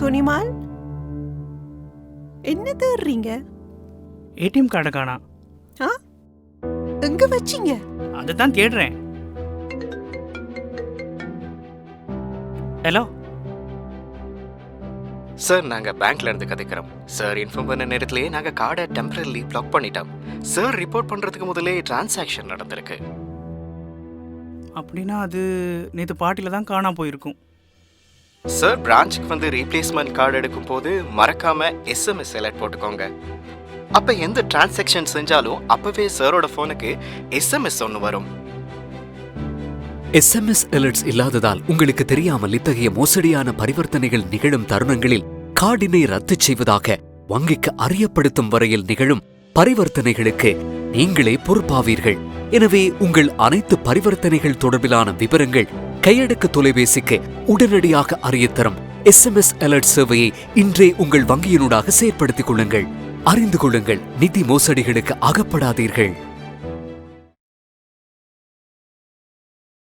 சோனிமால்? என்ன தேடுறீங்க? ஏடிஎம் கார்டை காணா. ஆ? எங்க வச்சீங்க? அதை தான் தேடுறேன். ஹலோ? சார் நாங்க பேங்க்ல இருந்து கதைக்கிறோம். சார் இன்ஃபார்ம் பண்ண நேரத்திலேயே நாங்க கார்டை டெம்பரரி பிளாக் பண்ணிட்டோம். சார் ரிப்போர்ட் பண்றதுக்கு முதலே டிரான்சாக்ஷன் நடந்திருக்கு. அப்படின்னா அது நேற்று பாட்டியில் தான் காணாம போயிருக்கும். சார் பிரான்ச்சுக்கு வந்து ரீப்ளேஸ்மெண்ட் கார்டு எடுக்கும் போது மறக்காம எஸ்எம்எஸ் செலக்ட் போட்டுக்கோங்க. அப்ப எந்த டிரான்சாக்ஷன் செஞ்சாலும் அப்பவே சாரோட போனுக்கு எஸ்எம்எஸ் ஒன்று வரும். எஸ்எம்எஸ் அலர்ட்ஸ் இல்லாததால் உங்களுக்கு தெரியாமல் இத்தகைய மோசடியான பரிவர்த்தனைகள் நிகழும் தருணங்களில் கார்டினை ரத்து செய்வதாக வங்கிக்கு அறியப்படுத்தும் வரையில் நிகழும் பரிவர்த்தனைகளுக்கு நீங்களே பொறுப்பாவீர்கள். எனவே உங்கள் அனைத்து பரிவர்த்தனைகள் தொடர்பிலான விவரங்கள் கையடக்க தொலைபேசிக்கு உடனடியாக அறியத்தரும் எஸ்எம்எஸ் அலர்ட் சேவையை இன்றே உங்கள் வங்கியினூடாக செயற்படுத்திக் கொள்ளுங்கள். அறிந்து கொள்ளுங்கள். நிதி மோசடிகளுக்கு அகப்படாதீர்கள்.